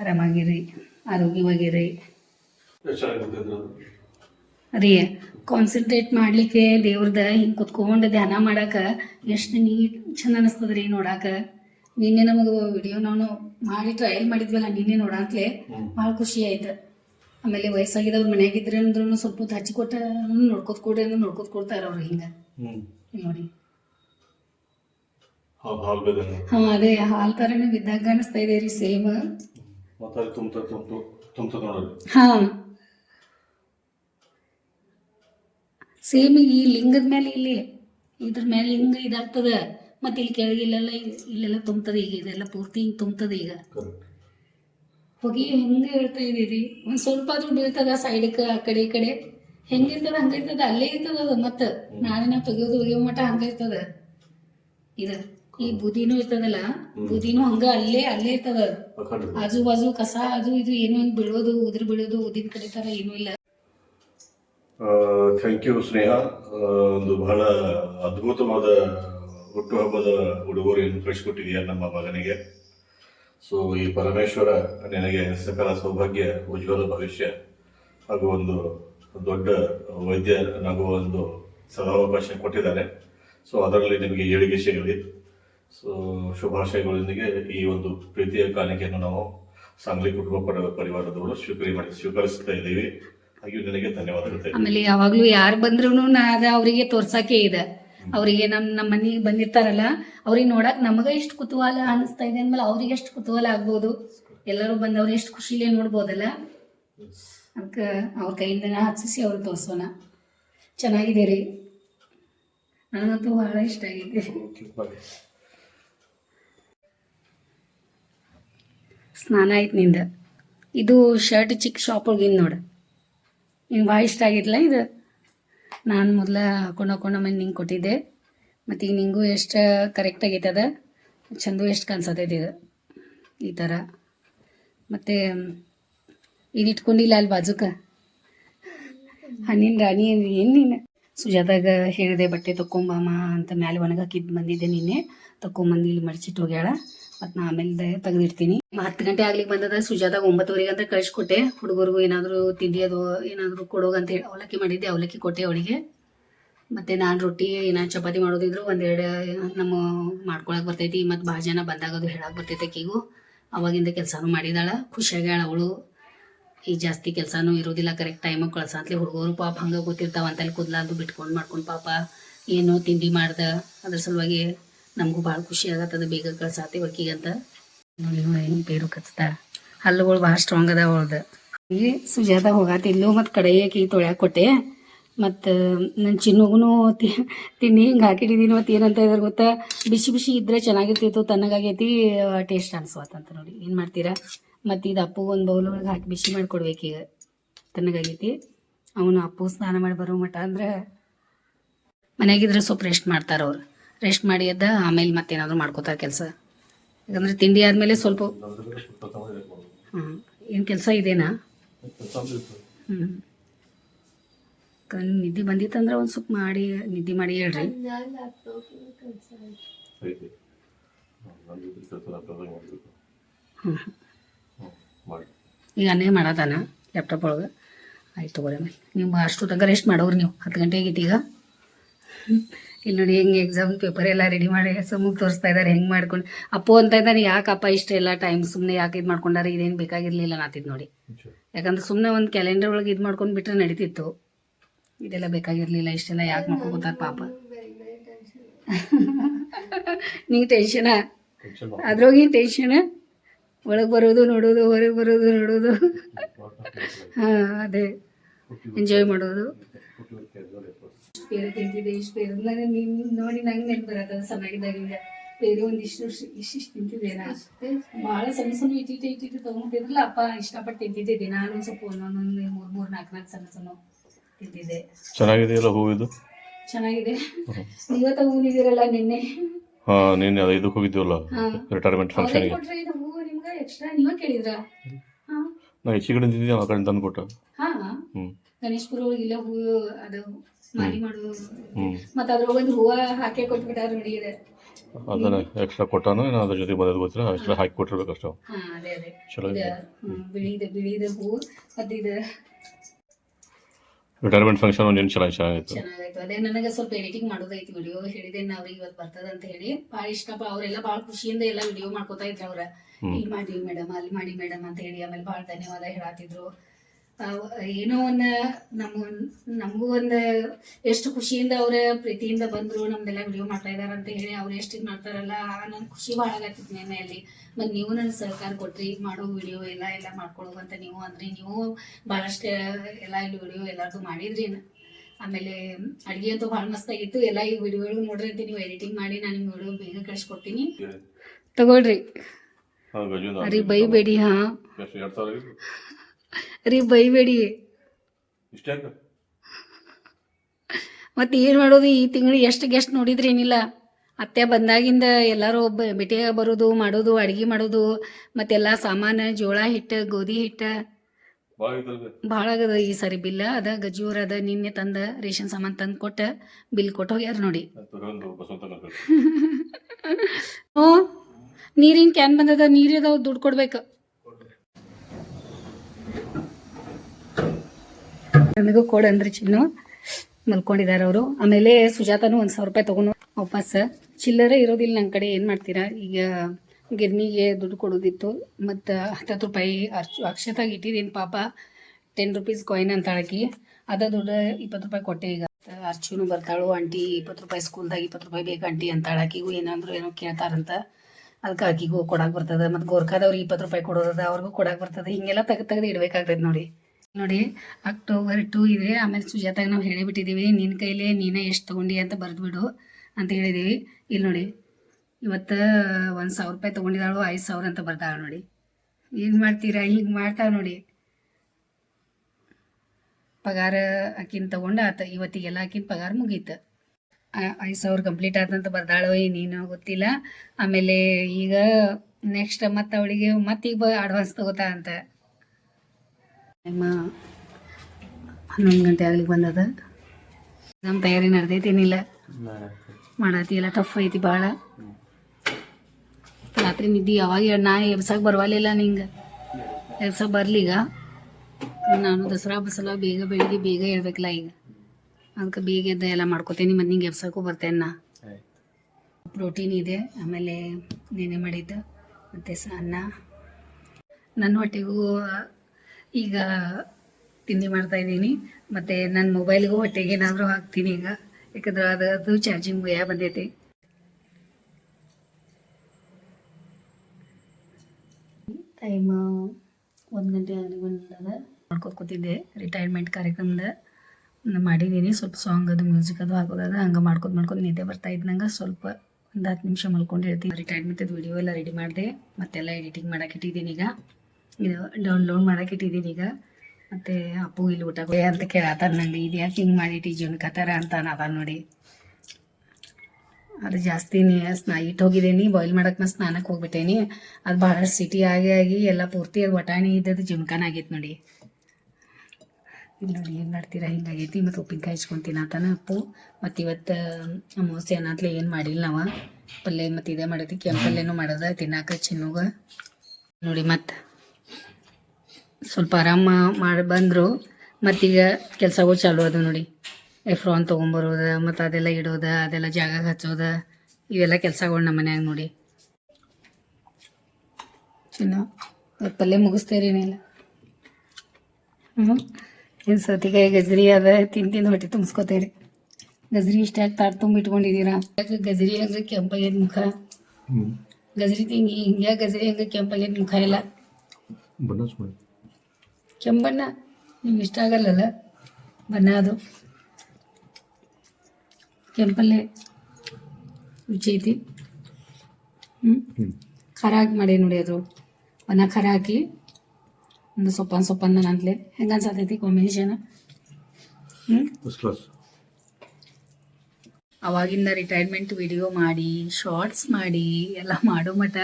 ಆರಾಮಾಗಿರಿ. ಆರೋಗ್ಯವಾಗಿರಿ. ರೀ ಕಾನ್ಸಂಟ್ರೇಟ್ ಮಾಡ್ಲಿಕ್ಕೆ ದೇವ್ರದ ಹಿಂಗೆ ಕುತ್ಕೊಂಡು ಧ್ಯಾನ ಮಾಡಕ್ಕೆ ಎಷ್ಟು ನೀಟ್ ಚಂದ ಅನಿಸ್ತದ್ರಿ ನೋಡಾಕ. ನಿನ್ನೆ ನಮಗ ವಿಡಿಯೋ ನಾನು ಮಾಡಿ ಟ್ರಯಲ್ ಮಾಡಿದ್ವಲ್ಲ ನಿನ್ನೆ ನೋಡಾಕ್ಲೆ ಭಾಳ ಖುಷಿ ಆಯ್ತು. ಆಮೇಲೆ ವಯಸ್ಸಾಗಿದ್ದವ್ರು ಮನ್ಯಾಗಿದ್ರೆ ಅಂದ್ರೂ ಸ್ವಲ್ಪ ಹೊತ್ತು ಹಚ್ಚಿ ಕೊಟ್ಟ ನೋಡ್ಕೊತ ಕೊಡ್ರಿ ಅಂದ್ರೆ ನೋಡ್ಕೊತ ಕೊಡ್ತಾರ ಅವ್ರು ಹಿಂಗ. ನೋಡಿ. ಹಾ ಅದೇ ಹಾಲ್ ತರನೇ ಬಿದ್ದಾಗ ಅನಿಸ್ತಾ ಇದೆ ರೀ ಸೇಮ್ ಹಾ. ಸೇಮ್ ಈ ಲಿಂಗದ ಮೇಲೆ ಇಲ್ಲಿ. ಇದ್ರ ಮೇಲೆ ಹಿಂಗ ಇದಾಗ್ತದ. ಮತ್ತೆ ಇಲ್ಲಿ ಕೆಳಗೆ ಇಲ್ಲೆಲ್ಲ ಇಲ್ಲೆಲ್ಲ ತುಂಬ್ತದೆ ಈಗ ಇದೆಲ್ಲ ಪೂರ್ತಿ ಹಿಂಗೆ ತುಂಬ್ತದೆ ಈಗ. ಹೋಗಿ ಹೊಗೆ ಹೇಳ್ತಾ ಇದೀರಿ ಒಂದು ಸ್ವಲ್ಪ ಆದ್ರೂ ಬೀಳ್ತದ ಸೈಡ್ಗೆ ಆ ಕಡೆ ಈ ಕಡೆ? ಹೆಂಗಿರ್ತದ ಹಂಗಿರ್ತದ? ಅಲ್ಲೇ ಇರ್ತದ ಅದು ಮತ್ತೆ? ನಾಳೆ ನಾವು ತೆಗಿಯೋದು ಒಗೆಯೋ ಮಟ ಹಂಗಿರ್ತದ ಇದು ಈ ಬುದಿನೂ ಇರ್ತದಲ್ಲ? ಬುದಿನೂ ಹಂಗ ಅಲ್ಲೇ ಅಲ್ಲೇ ಇರ್ತದ ಆಜು ಬಾಜು ಕಸ ಅದು ಇದು ಏನೋ ಹಿಂಗ್ ಬಿಡೋದು ಉದ್ರ ಬೀಳೋದು ಉದಿನ ಕಡೆ ತರ ಏನೂ ಇಲ್ಲ. Thank you Sneha. ಒಂದು ಬಹಳ ಅದ್ಭುತವಾದ ಹುಟ್ಟುಹಬ್ಬದ ಉಡುಗೊರೆಯನ್ನು ಕಳಿಸಿಕೊಟ್ಟಿದೆಯಾ ನಮ್ಮ ಮಗನಿಗೆ. ಸೊ ಈ ಪರಮೇಶ್ವರ ನಿನಗೆ ಸಕಲ ಸೌಭಾಗ್ಯ, ಉಜ್ವಲ ಭವಿಷ್ಯ ಹಾಗೂ ಒಂದು ದೊಡ್ಡ ವೈದ್ಯನಾಗುವ ಒಂದು ಸದಾವಕಾಶ ಕೊಟ್ಟಿದ್ದಾರೆ ಸೊ ಅದರಲ್ಲಿ ನಿಮಗೆ ಏಳಿಗೆ ಸಿಗಲಿ ಸೊ ಶುಭಾಶಯಗಳೊಂದಿಗೆ ಈ ಒಂದು ಪ್ರೀತಿಯ ಕಾಣಿಕೆಯನ್ನು ನಾವು ಸಾಂಗ್ಲಿ ಕುಟುಂಬ ಪರಿವಾರದವರು ಸ್ವೀಕರಿ ಮಾಡಿ ಸ್ವೀಕರಿಸ್ತಾ ಇದ್ದೀವಿ. ಹಾಗೆ ನಿನಗೆ ಧನ್ಯವಾದಗಳು. ಆಮೇಲೆ ಯಾವಾಗ್ಲೂ ಯಾರು ಬಂದ್ರು ನಾನು ಅವರಿಗೆ ತೋರ್ಸಕ್ಕೆ ಇದೆ. ಅವರಿಗೆ ನಮ್ ನಮ್ಮ ಮನೆಗೆ ಬಂದಿರ್ತಾರಲ್ಲ, ಅವ್ರಿಗೆ ನೋಡಕ್ ನಮಗ ಎಷ್ಟು ಕುತೂಹಲ ಅನಿಸ್ತಾ ಇದೆ ಅಂದ್ಮೇಲೆ ಅವ್ರಿಗೆ ಎಷ್ಟು ಕುತೂಹಲ ಆಗ್ಬೋದು? ಎಲ್ಲರೂ ಬಂದವ್ರು ಎಷ್ಟು ಖುಷಿಲೇ ನೋಡ್ಬೋದಲ್ಲ? ಅದಕ್ಕೆ ಅವ್ರ ಕೈಯಿಂದನ ಹಚ್ಚಿಸಿ ಅವ್ರಿಗೆ ತೋರ್ಸೋಣ. ಚೆನ್ನಾಗಿದೆ ರೀ ನನಗಂತೂ ಬಹಳ ಇಷ್ಟ ಆಗಿದೆ. ಸ್ನಾನ ಆಯ್ತು ನಿಂದ. ಇದು ಶರ್ಟ್ ಚಿಕ್ಕ ಶಾಪ್ ಒಳಗಿಂದ ನೋಡ. ನಿಂಗೆ ಭಾಳ ಇಷ್ಟ ಆಗಿದ್ಲ ಇದು? ನಾನು ಮೊದಲ ಹಾಕೊಂಡು ಹಾಕೊಂಡು ಆಮೇಲೆ ನಿಂಗೆ ಕೊಟ್ಟಿದ್ದೆ. ಮತ್ತು ಈಗ ನಿಂಗೂ ಎಷ್ಟು ಕರೆಕ್ಟ್ ಆಗೈತದ? ಚಂದು ಎಷ್ಟು ಕಾಣಿಸತೈತಿ ಇದು? ಈ ಥರ ಮತ್ತು, ಇದು ಇಟ್ಕೊಂಡಿಲ್ಲ ಅಲ್ಲಿ ಬಾಜುಕ ಹಣ್ಣಿನ ರಾಣಿ ಏನು ನೀನು? ಸುಜಾದಾಗ ಹೇಳಿದೆ ಬಟ್ಟೆ ತಗೊಂಬಮ್ಮ ಅಂತ ಮ್ಯಾಲೆ ಒಣಗಾಕಿದ್ದು ಬಂದಿದ್ದೆ ನಿನ್ನೆ. ತಗೊಂಬಂದು ಇಲ್ಲಿ ಮಡಚಿಟ್ಟು ಹೋಗ್ಯಾಳ. ಮತ್ತು ನಾ ಆಮೇಲೆ ತೆಗೆದಿಡ್ತೀನಿ. ಹತ್ತು ಗಂಟೆ ಆಗ್ಲಿಕ್ಕೆ ಬಂದದ ಸುಜಾದಾಗ ಒಂಬತ್ತುವರೆಗೆ ಅಂತ ಕಳಿಸ್ಕೊಟ್ಟೆ. ಹುಡುಗರಿಗೂ ಏನಾದರೂ ತಿಂಡಿ ಅದು ಏನಾದರೂ ಕೊಡೋಗಂತ ಹೇಳಿ ಅವಲಕ್ಕಿ ಮಾಡಿದ್ದೆ, ಅವಲಕ್ಕಿ ಕೊಟ್ಟೆ ಅವಳಿಗೆ. ಮತ್ತು ನಾನು ರೊಟ್ಟಿ ಏನಾದ್ರು ಚಪಾತಿ ಮಾಡೋದಿದ್ರು ಒಂದೆರಡು, ನಮ್ಮ ಮಾಡ್ಕೊಳಕ್ಕೆ ಬರ್ತೈತಿ, ಮತ್ತು ಭಾಳ ಜನ ಬಂದಾಗದು ಹೇಳಕ್ಕೆ ಬರ್ತೈತೆ ಆಕಿಗೂ ಅವಾಗಿಂದ ಕೆಲಸನೂ ಮಾಡಿದಾಳ, ಖುಷಿಯಾಗ್ಯಾಳ ಅವಳು. ಈ ಜಾಸ್ತಿ ಕೆಲಸನೂ ಇರೋದಿಲ್ಲ ಕರೆಕ್ಟ್ ಟೈಮಿಗೆ ಅಂತ ಹುಡುಗರು ಪಾಪ ಹಂಗೆ ಗೊತ್ತಿರ್ತಾವ, ಅಂತಲ್ಲಿ ಕುದ್ಲಾರ್ದು ಬಿಟ್ಕೊಂಡು ಮಾಡ್ಕೊಂಡು ಪಾಪ ಏನೋ ತಿಂಡಿ ಮಾಡ್ದ, ಅದ್ರ ಸಲುವಾಗಿ ನಮಗೂ ಭಾಳ ಖುಷಿ ಆಗತ್ತದ ಬೇಗ ಕಳ್ಸಾತಿ ಒಕ್ಕಿಗಂತ ನೋಡಿ ಏನು ಬೇರು ಕಚ್ತಾ ಹಲ್ಲುಗಳು ಭಾಳ ಸ್ಟ್ರಾಂಗ್ ಅದಾವ ಅವಳ್ದು. ಈ ಸುಜಾತ ಇಲ್ಲೂ ಮತ್ತು ಕಡೆಯಾಕಿ ತೊಳ್ಯಾಕ ಕೊಟ್ಟೆ. ಮತ್ತು ನನ್ನ ಚಿನ್ನಗೂ ತಿನ್ನಿ, ಹಿಂಗೆ ಹಾಕಿಟ್ಟಿದ್ದೀನಿ ಮತ್ತು ಏನಂತ ಇದಾರೆ ಗೊತ್ತಾ? ಬಿಸಿ ಬಿಸಿ ಇದ್ರೆ ಚೆನ್ನಾಗಿರ್ತಿತ್ತು, ತಣ್ಣಗಾಗೈತಿ ಟೇಸ್ಟ್ ಅನ್ಸ್ವತ್ತಂತ ನೋಡಿ. ಏನು ಮಾಡ್ತೀರಾ? ಮತ್ತು ಇದು ಅಪ್ಪು ಒಂದು ಬೌಲ್ ಒಳಗೆ ಹಾಕಿ ಬಿಸಿ ಮಾಡಿಕೊಡ್ಬೇಕೀಗ ತಣ್ಣಗಾಗೈತಿ. ಅವನು ಅಪ್ಪು ಸ್ನಾನ ಮಾಡಿ ಬರೋ ಮಟ ಅಂದ್ರೆ ಮನೆಯಾಗಿದ್ರೆ ಸ್ವಲ್ಪ ರೆಸ್ಟ್ ಮಾಡ್ತಾರೆ ಅವ್ರು. ರೆಸ್ಟ್ ಮಾಡಿ ಅದ ಆಮೇಲೆ ಮತ್ತೇನಾದ್ರೂ ಮಾಡ್ಕೋತಾರೆ ಕೆಲಸ. ಯಾಕಂದ್ರೆ ತಿಂಡಿ ಆದಮೇಲೆ ಸ್ವಲ್ಪ ಹ್ಞೂ ಏನು ಕೆಲಸ ಇದೇನಾ? ಹ್ಞೂ ನಿದ್ದೆ ಬಂದಿತ್ತಂದ್ರೆ ಒಂದು ಸ್ವಲ್ಪ ಮಾಡಿ, ನಿದ್ದೆ ಮಾಡಿ ಹೇಳ್ರಿ. ಈಗ ಅನ್ನೇ ಮಾಡತಾನ ಲ್ಯಾಪ್ಟಾಪ್ ಒಳಗೆ? ಆಯ್ತು ತಗೋರಿ ಆಮೇಲೆ. ನೀವು ಅಷ್ಟು ತನಕ ರೆಸ್ಟ್ ಮಾಡೋರು ನೀವು. ಹತ್ತು ಗಂಟೆ ಆಗೈತಿ ಈಗ. ಇಲ್ಲಿ ನೋಡಿ ಹೆಂಗೆ ಎಕ್ಸಾಮ್ ಪೇಪರ್ ಎಲ್ಲ ರೆಡಿ ಮಾಡಿ ಸುಮ್ಮಗೆ ತೋರಿಸ್ತಾ ಇದ್ದಾರೆ ಹೆಂಗೆ ಮಾಡ್ಕೊಂಡು. ಅಪ್ಪು ಅಂತ ಇದ್ದಾನೆ ಯಾಕಪ್ಪ ಇಷ್ಟೆಲ್ಲ ಟೈಮ್ ಸುಮ್ಮನೆ ಯಾಕೆ ಇದು ಮಾಡ್ಕೊಂಡಾರೆ ಇದೇನು ಬೇಕಾಗಿರಲಿಲ್ಲ ನಾತಿದ್ ನೋಡಿ. ಯಾಕಂದ್ರೆ ಸುಮ್ಮನೆ ಒಂದು ಕ್ಯಾಲೆಂಡರ್ ಒಳಗೆ ಇದು ಮಾಡ್ಕೊಂಡು ಬಿಟ್ಟರೆ ನಡೀತಿತ್ತು. ಇದೆಲ್ಲ ಬೇಕಾಗಿರಲಿಲ್ಲ ಇಷ್ಟೆಲ್ಲ ಯಾಕೆ ಮಾಡ್ಕೋತಾರೆ ಪಾಪ. ನಿಂಗೆ ಟೆನ್ಷನ ಅದ್ರೋಗಿ ಟೆನ್ಷನ್ ಒಳಗೆ ಬರೋದು ನೋಡೋದು ಹೊರಗೆ ಬರೋದು ನೋಡೋದು. ಹಾಂ ಅದೇ. ಎಂಜಾಯ್ ಮಾಡೋದು. ಪೇರು ತಿಂತಿದ್ದೆ ಇಷ್ಟು ಪೇರು. ನನಗೆ ನೀನು ನೋಡಿ ನಂಗೆ ನೆನಪು ಬರತ್ತದ ಸಣ್ಣಗಿದ್ದಾಗಿಂದ. ಪೇರು ಒಂದಿಷ್ಟು ಇಷ್ಟಿಷ್ಟು ತಿಂತಿದ್ದೆ ನಾ. ಭಾಳ ಸಣ್ಣ ಸಣ್ಣ ಇಟ್ಟಿಟ್ಟು ಇಟ್ಟಿಟ್ಟು ತೊಗೊಂತಿದ್ರಲ್ಲ ಅಪ್ಪ ಇಷ್ಟಪಟ್ಟು ತಿಂತಿದ್ದೆ. ದಿನ ಒಂದು ಸ್ವಲ್ಪ ಒಂದೊಂದು ಮೂರು ಮೂರು ನಾಲ್ಕು ನಾಲ್ಕು ಸಣ್ಣ ಸಣ್ಣ ತಿಂತಿದ್ದೆ. ಚೆನ್ನಾಗಿದೆಯಲ್ಲ ಹೂ ಇದು ಚೆನ್ನಾಗಿದೆ ನೀವ ತಗೊಂಡಿದ್ದೀರಲ್ಲ ನಿನ್ನೆ? ಹಾ ನಿನ್ನೆ ಅದು ಇದಕ್ಕೆ ಹೋಗಿದ್ದೀವಲ್ಲ ರಿಟೈರ್ಮೆಂಟ್ ಫಂಕ್ಷನ್ಗೆ ಕೊಟ್ರೆ ಇದು ಹೂವು ನಿಮ್ಗೆ ಎಕ್ಸ್ಟ್ರಾ ನೀವೇ ಕೇಳಿದ್ರ? ಹಾ. ನಾ ಹೆಚ್ಚು ಕಡೆ ನಿಂತಿದ್ದೆ ಆ ಕಡೆ ತಂದು ಕೊಟ್ಟ ಹಾ. ಹ್ಞೂ ಗಣೇಶ್ಪುರ ಒಳಗಿಲ್ಲ ಹೂವು ಅದು ಮಾಡೋದು. ಹೂವ ಹಾಕಿ ಕೊಟ್ಬಿಟ್ಟಾರ ಅದನ್ನ ಎಕ್ಸ್ಟ್ರಾ ಕೊಟ್ಟಾನ ಅದ್ರ ಜೊತೆ ಬಂದದ್ದು ಗೊತ್ತಿಲ್ಲ ಎಕ್ಸ್ಟ್ರಾ ಹಾಕಿ ಕೊಟ್ಟಿರ್ಬೇಕು ಅಷ್ಟು ಹಾ ಅದೇ ಅದೇ. ಚಲೋ ಇದು ಇದೆ ಹ್ಮ್, ಬಿಳಿದ ಬಿಳಿದ ಹೂವು ಮತ್ತೆ ಇದು ರಿಟೈರ್ಮೆಂಟ್ ಫಂಕ್ಷನ್ ಒಂದು ಚೆನ್ನಾಗಿ ಚೆನ್ನಾಗಿತ್ತು ಚೆನ್ನಾಗಾಯ್ತು. ಅದೇ ನನಗೆ ಸ್ವಲ್ಪ ಎಡಿಟಿಂಗ್ ಮಾಡೋದೈತಿ ವಿಡಿಯೋ ಅವ್ರಿಗೆ ಇವತ್ತು ಬರ್ತದ ಅಂತ ಹೇಳಿ. ಭಾಳ ಇಷ್ಟಪ್ಪ ಅವರೆಲ್ಲ ಭಾಳ ಖುಷಿಯಿಂದ ಎಲ್ಲ ವಿಡಿಯೋ ಮಾಡ್ಕೋತಾ ಇದ್ರು ಅವ್ರ. ಇಲ್ಲಿ ಮಾಡಿ ಮೇಡಮ್ ಅಲ್ಲಿ ಮಾಡಿ ಮೇಡಮ್ ಅಂತ ಹೇಳಿ ಆಮೇಲೆ ಭಾಳ ಧನ್ಯವಾದ ಹೇಳತ್ತಿದ್ರು ತಾವ್ ಏನೋ ಒಂದ ನಮ್ಮ ನಮಗೂ ಒಂದ ಎಷ್ಟು ಖುಷಿಯಿಂದ ಅವ್ರ ಪ್ರೀತಿಯಿಂದ ಬಂದ್ರು ನಮ್ದೆಲ್ಲ ವಿಡಿಯೋ ಮಾಡ್ತಾ ಇದಾರ ಅಂತ ಹೇಳಿ ಅವ್ರು ಎಷ್ಟು ಇದು ಮಾಡ್ತಾರಲ್ಲ ನನ್ ಖುಷಿ ಭಾಳ ಆಗತ್ತಿತ್ತು ನೆನ್ನೆಯಲ್ಲಿ. ಮತ್ತು ನೀವು ನನ್ನ ಸಹಕಾರ ಕೊಟ್ರಿ ಮಾಡೋ ವಿಡಿಯೋ ಎಲ್ಲ ಎಲ್ಲ ಮಾಡ್ಕೊಳ್ಳೋ ಅಂತ ನೀವು ಅಂದ್ರಿ ನೀವು ಭಾಳಷ್ಟು ಎಲ್ಲ ಇಲ್ಲಿ ವಿಡಿಯೋ ಎಲ್ಲಾರ್ದು ಮಾಡಿದ್ರಿ ಆಮೇಲೆ ಅಡುಗೆ ಅಂತೂ ಭಾಳ ಮಸ್ತಾಗಿತ್ತು ಎಲ್ಲ ಈ ವಿಡಿಯೋಗಳು ನೋಡ್ರಿ ಅಂತ ನೀವು ಎಡಿಟಿಂಗ್ ಮಾಡಿ ನಾನು ನಿಮ್ಮ ವಿಡಿಯೋ ಬೇಗ ಕಳಿಸ್ಕೊಡ್ತೀನಿ. ತಗೊಳ್ರಿ. ಅರಿ ಬೈಬೇಡಿ ಹಾ ಎಷ್ಟು ಎರಡು ಸಾವಿರ ಆಗಿತ್ತು ರೀ ಬೈಬೇಡಿ. ಮತ್ತೆ ಏನು ಮಾಡೋದು ಈ ತಿಂಗಳು ಎಷ್ಟು ಗೆಸ್ಟ್ ನೋಡಿದ್ರಿ ಏನಿಲ್ಲ. ಅತ್ತೆ ಬಂದಾಗಿಂದ ಎಲ್ಲರೂ ಒಬ್ಬ ಭೇಟಿಯಾಗ ಬರೋದು ಮಾಡೋದು ಅಡುಗೆ ಮಾಡೋದು ಮತ್ತೆಲ್ಲ ಸಾಮಾನು ಜೋಳ ಹಿಟ್ಟು ಗೋಧಿ ಹಿಟ್ಟು. ಭಾಳ ಆಗದ ಈ ಸರಿ ಬಿಲ್. ಅದ ಗಜೂರ್ ಅದ ನಿನ್ನೆ ತಂದ ರೇಷನ್ ಸಾಮಾನು ತಂದು ಕೊಟ್ಟ ಬಿಲ್ ಕೊಟ್ಟು ಹೋಗ್ಯಾರ ನೋಡಿ. ಹ್ಞೂ ನೀರಿನ ಕ್ಯಾನ್ ಬಂದದ ನೀರು ಅದಾವ ದುಡ್ಡು ಕೊಡ್ಬೇಕು. ನನಗೂ ಕೊಡು ಅಂದ್ರೆ ಚಿನ್ನು. ಮಲ್ಕೊಂಡಿದ್ದಾರೆ ಅವರು. ಆಮೇಲೆ ಸುಜಾತಾನು ಒಂದ್ ಸಾವಿರ ರೂಪಾಯಿ ತಗೊಂಡು ವಾಪಸ್. ಚಿಲ್ಲರೆ ಇರೋದಿಲ್ಲ ನನ್ನ ಕಡೆ, ಏನು ಮಾಡ್ತೀರಾ? ಈಗ ಗಿರ್ನಿಗೆ ದುಡ್ಡು ಕೊಡೋದಿತ್ತು. ಮತ್ತ ಹತ್ತತ್ತು ರೂಪಾಯಿ ಅರ್ಚು, ಅಕ್ಷತಾಗಿ ಇಟ್ಟಿದ್ದೀನಿ ಪಾಪ. ಟೆನ್ ರುಪೀಸ್ ಕಾಯಿನ್ ಅಂತ ಹಾಕಿ ಅದ ದುಡ್ಡು ಇಪ್ಪತ್ತು ರೂಪಾಯಿ ಕೊಟ್ಟೆ ಈಗ. ಅರ್ಚುನು ಬರ್ತಾಳು, ಆಂಟಿ, ಇಪ್ಪತ್ತು ರೂಪಾಯಿ ಸ್ಕೂಲ್ದಾಗ ಇಪ್ಪತ್ತು ರೂಪಾಯಿ ಬೇಕು ಆಂಟಿ ಅಂತ ಆಕಿಗೂ ಏನಾದ್ರು ಏನೋ ಕೇಳ್ತಾರಂತ. ಅದಕ್ಕೆ ಆಕಿಗೂ ಕೊಡಕ್ಕೆ ಬರ್ತದ. ಮತ್ತು ಗೋರ್ಖಾದವ್ರಿಗೆ ಇಪ್ಪತ್ತು ರೂಪಾಯಿ ಕೊಡೋದ ಅವ್ರಿಗೂ ಕೊಡಕ್ಕೆ ಬರ್ತದ. ಹಿಂಗೆಲ್ಲ ತೆಗ್ದು ತೆಗ್ದು ಇಡ್ಬೇಕಾಗ್ತದೆ ನೋಡಿ. ನೋಡಿ ಅಕ್ಟೋಬರ್ ಟೂ ಇದೆ. ಆಮೇಲೆ ಸುಜಾತಾಗ ನಾವು ಹೇಳಿಬಿಟ್ಟಿದ್ದೀವಿ ನಿನ್ನ ಕೈಲೇ ನೀನೇ ಎಷ್ಟು ತೊಗೊಂಡಿ ಅಂತ ಬರೆದ್ಬಿಡು ಅಂತ ಹೇಳಿದ್ದೀವಿ. ಇಲ್ಲಿ ನೋಡಿ, ಇವತ್ತು ಒಂದು ಸಾವಿರ ರೂಪಾಯಿ ತೊಗೊಂಡಿದ್ದಾಳು, ಐದು ಸಾವಿರ ಅಂತ ಬರ್ತಾಳೆ ನೋಡಿ. ಏನು ಮಾಡ್ತೀರಾ? ಹೀಗೆ ಮಾಡ್ತಾಳೆ ನೋಡಿ. ಪಗಾರ ಆಕಿನ ತೊಗೊಂಡು ಆತ, ಇವತ್ತಿಗೆಲ್ಲ ಆಕಿನ ಪಗಾರ ಮುಗೀತು. ಐದು ಸಾವಿರ ಕಂಪ್ಲೀಟ್ ಆತಂತ ಬರ್ದಾಳು ನೀನು ಗೊತ್ತಿಲ್ಲ. ಆಮೇಲೆ ಈಗ ನೆಕ್ಸ್ಟ್ ಮತ್ತೆ ಅವಳಿಗೆ ಮತ್ತೀಗ ಈಗ ಅಡ್ವಾನ್ಸ್ ತಗೋತಾ ಅಂತ. ನಿಮ್ಮ ಹನ್ನೊಂದು ಗಂಟೆ ಆಗ್ಲಿಕ್ಕೆ ಬಂದದ. ನಮ್ಮ ತಯಾರಿ ನಡೆದೈತೇನಿಲ್ಲ. ಮಾಡತ್ತಿ ಎಲ್ಲ ಟಫ್ ಐತಿ ಭಾಳ ರಾತ್ರಿ ನಿದ್ದೆ ಯಾವಾಗ ನಾ ಎಬ್ಸಕ್ಕೆ ಬರ್ವಾಲಿಲ್ಲ ನಿಂಗೆ. ಎಬ್ಸಕ್ಕೆ ಬರ್ಲೀಗ. ನಾನು ದಸರಾ ಬಸಲ ಬೇಗ ಬೆಳಿಗ್ಗೆ ಬೇಗ ಇರ್ಬೇಕಲ್ಲ ಈಗ. ಅದಕ್ಕೆ ಬೇಗ ಎದ್ದ ಎಲ್ಲ ಮಾಡ್ಕೋತೀನಿ ಮತ್ತು ನಿಂಗೆ ಬರ್ತೇನೆ ನಾ. ಪ್ರೋಟೀನ್ ಇದೆ, ಆಮೇಲೆ ನೆನೆ ಮಾಡಿದ್ದು, ಮತ್ತೆ ಸ ಅನ್ನ. ನನ್ನ ಹೊಟ್ಟೆಗೂ ಈಗ ತಿಂಡಿ ಮಾಡ್ತಾ ಇದ್ದೀನಿ. ಮತ್ತು ನನ್ನ ಮೊಬೈಲ್ಗೂ ಹೊಟ್ಟೆಗೆ ಏನಾದರೂ ಹಾಕ್ತೀನಿ ಈಗ. ಯಾಕಂದ್ರೆ ಅದು ಅದು ಚಾರ್ಜಿಂಗ್ ಭಯ ಬಂದೈತಿ. ಟೈಮ್ ಒಂದು ಗಂಟೆ ಆಗಲಿ ಬಂದದ ಕೂತಿದ್ದೆ ರಿಟೈರ್ಮೆಂಟ್ ಕಾರ್ಯಕ್ರಮದ ಮಾಡಿದ್ದೀನಿ. ಸ್ವಲ್ಪ ಸಾಂಗ್ ಅದು ಮ್ಯೂಸಿಕ್ ಅದು ಹಾಕೋದದ ಹಂಗೆ ಮಾಡ್ಕೊತ ಮಾಡ್ಕೊತ ನಿದ್ದೆ ಬರ್ತಾ ಇದ್ದಂಗೆ ಸ್ವಲ್ಪ ಒಂದು ಹತ್ತು ನಿಮಿಷ ಮಲ್ಕೊಂಡು ಹೇಳ್ತೀನಿ. ರಿಟೈರ್ಮೆಂಟ್ ವಿಡಿಯೋ ಎಲ್ಲ ರೆಡಿ ಮಾಡಿದೆ. ಮತ್ತೆಲ್ಲ ಎಡಿಟಿಂಗ್ ಮಾಡಕ್ಕೆ ಇಟ್ಟಿದ್ದೀನಿ ಈಗ. ಇದು ಡೌನ್ಲೋಡ್ ಮಾಡಕ್ಕೆ ಇಟ್ಟಿದ್ದೀನಿ ಈಗ. ಮತ್ತು ಅಪ್ಪು ಇಲ್ಲಿ ಊಟ ಅಂತ ಕೇಳತ್ತಾರ ನಂಗೆ. ಇದು ಯಾಕೆ ಹಿಂಗೆ ಮಾಡಿಟ್ಟು ಜುನ್ಕತ್ತಾರ ಅಂತ ಅದ ನೋಡಿ. ಅದು ಜಾಸ್ತಿ ಸ್ನಾ ಇಟ್ಟು ಹೋಗಿದ್ದೀನಿ ಬಾಯ್ಲ್ ಮಾಡಕ್ಕೆ ನಾ ಸ್ನಾನಕ್ಕೆ ಹೋಗ್ಬಿಟ್ಟೇನಿ. ಅದು ಭಾಳ ಸಿಟಿ ಆಗಿ ಆಗಿ ಎಲ್ಲ ಪೂರ್ತಿ ವಟಾಣಿ ಇದ್ದದ್ದು ಜುಮ್ಕಾನ ಆಗೈತೆ ನೋಡಿ. ಇಲ್ಲಿ ನೋಡಿ ಏನು ಮಾಡ್ತೀರಾ ಹಿಂಗಾಗೈತಿ ಮತ್ತು ಉಪ್ಪಿನಕಾಯಿ ಹಚ್ಕೊಂತೀನಿ ಅಂತಾನೆ ಅಪ್ಪು. ಮತ್ತು ಇವತ್ತು ಅಮಾವಾಸ್ಯೆ ಅನ್ನತ್ಲೆ ಏನು ಮಾಡಿಲ್ಲ ನಾವು. ಪಲ್ಯ ಮತ್ತು ಇದೇ ಮಾಡೈತಿ ಕೆಂಪಲ್ಲೇನು ಮಾಡೋದ, ತಿನ್ನಾಕ ಚಿನ್ನುಗ. ನೋಡಿ ಮತ್ತು ಸ್ವಲ್ಪ ಆರಾಮ ಮಾಡಿ ಬಂದರು. ಮತ್ತೀಗ ಕೆಲಸಗಳು ಚಾಲು ಅದ ನೋಡಿ. ಎಫ್ರಾನ್ ತೊಗೊಂಬರೋದು ಮತ್ತು ಅದೆಲ್ಲ ಇಡೋದು ಅದೆಲ್ಲ ಜಾಗ ಹಚ್ಚೋದು ಇವೆಲ್ಲ ಕೆಲಸಗಳು ನಮ್ಮ ಮನ್ಯಾಗ ನೋಡಿ. ಚಿನ್ನ ಪಲ್ಯ ಮುಗಿಸ್ತೇರಿ ಏನಿಲ್ಲ ಹ್ಞೂ ಇನ್ನು ಸೌತಿಕಾಯಿ ಗಜ್ರಿ ಅದ ತಿಂದು ತಿಂದು ಹೊಟ್ಟೆ ತುಂಬಿಸ್ಕೋತೇರಿ. ಗಜ್ರಿ ಇಷ್ಟಾಗಿ ತಾಟ್ ತುಂಬ ಇಟ್ಕೊಂಡಿದ್ದೀರಾ ಯಾಕೆ ಗಜ್ರಿ ಹಂಗೆ ಕೆಂಪಾಗ್ಯದ ಮುಖ. ಗಜ್ರಿ ತಿಂಗಿ ಹಿಂಗೆ ಗಜ್ರಿ ಹಂಗೆ ಕೆಂಪಾಗ್ಯದ ಮುಖ ಇಲ್ಲ ಕೆಂಬಣ್ಣ ನಿಮ್ಗೆ ಇಷ್ಟ ಆಗಲ್ಲಲ್ಲ? ಬಣ್ಣ ಅದು. ಕೆಂಪಲ್ಲೇ ರುಚಿ ಐತಿ. ಹ್ಞೂ ಖಾರ ಹಾಕಿ ಮಾಡಿ ನೋಡಿ ಅದು. ಬಣ್ಣ ಖಾರ ಹಾಕಿ ಒಂದು ಸೊಪ್ಪನ್ ಸೊಪ್ಪನ್ನ ಅಂತಲೇ ಹೆಂಗೆ ಅನ್ಸತೈತಿ ಕಾಂಬಿನೇಷನ್ ಹ್ಞೂ ಅವಾಗಿಂದ ರಿಟೈರ್ಮೆಂಟ್ ವಿಡಿಯೋ ಮಾಡಿ ಶಾರ್ಟ್ಸ್ ಮಾಡಿ ಎಲ್ಲ ಮಾಡೋ ಮಟ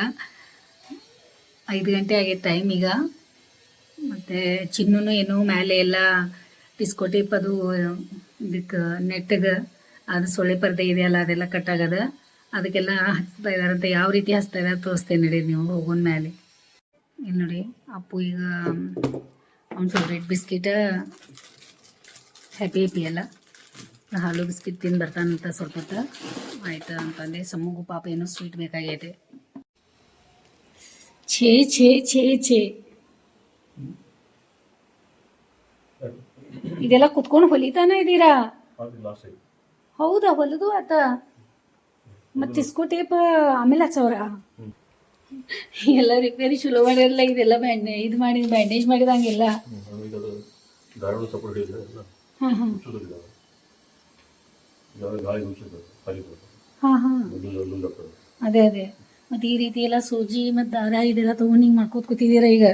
ಐದು ಗಂಟೆ ಆಗೈತೆ ಟೈಮ್ ಈಗ. ಮತ್ತು ಚಿನ್ನೂ ಏನು ಮೇಲೆ ಎಲ್ಲ ಡಿಸ್ಕೋ ಅದು ಇದಕ್ಕೆ ನೆಟ್ಟಗೆ ಅದು ಸೊಳ್ಳೆ ಪರದೆ ಇದೆಯಲ್ಲ ಅದೆಲ್ಲ ಕಟ್ಟಾಗದ ಅದಕ್ಕೆಲ್ಲ ಹಚ್ತಾ ಅಂತ ಯಾವ ರೀತಿ ಹಚ್ತಾ ಇದಾರೆ ತೋರಿಸ್ತೇನೆ ನೋಡಿ ನೀವು ಹೋಗೋನ್ ಮೇಲೆ ಇಲ್ಲಿ ನೋಡಿ, ಅಪ್ಪು ಈಗ, ಅವ್ನ ಫೇವ್ರೇಟ್ ಬಿಸ್ಕಿಟ ಹ್ಯಾಪಿ ಹ್ಯಾಪಿ ಅಲ್ಲ. ಹಾಲು ಬಿಸ್ಕಿಟ್ ತಿಂದು ಬರ್ತಾನಂತ ಸ್ವಲ್ಪ ಹೊತ್ತು. ಆಯ್ತು ಅಂತಂದೆ, ಸಮ್ಮಗೂ ಪಾಪ ಏನೋ ಸ್ವೀಟ್ ಬೇಕಾಗೈತೆ. ಛೇ ಛೇ ಛೇ ಛೇ. ಇದೆಲ್ಲ ಕುತ್ಕೊಂಡು ಹೊಲಿತಾನ ಇದ್ದೀರಾ? ಹೌದಾ ಹೊಲದು ಆತ? ಮತ್ತೆ ಇಸ್ಕೋ ಟೇಪ್ ಆಮೇಲೆ ಹಚ್ಚವ್ರ? ಎಲ್ಲ ರಿಪೇರಿ ಚಲೋ ಮಾಡಿರಲ್ಲ ಇದೆಲ್ಲ ಬ್ಯಾಂಡೇ ಇದು ಮಾಡಿ ಬ್ಯಾಂಡೇಜ್ ಮಾಡಿದಂಗೆಲ್ಲ? ಹಾಂ ಹಾಂ. ಹಾಂ ಹಾಂ. ಅದೇ ಅದೇ. ಮತ್ತೆ ಈ ರೀತಿ ಎಲ್ಲ ಸೂಜಿ ಮತ್ತು ದಾರ ಇದೆಲ್ಲ ತೊಗೊಂಡು ಹಿಂಗೆ ಮಾಡ್ಕೋತ ಕೂತಿದ್ದೀರಾ ಈಗ?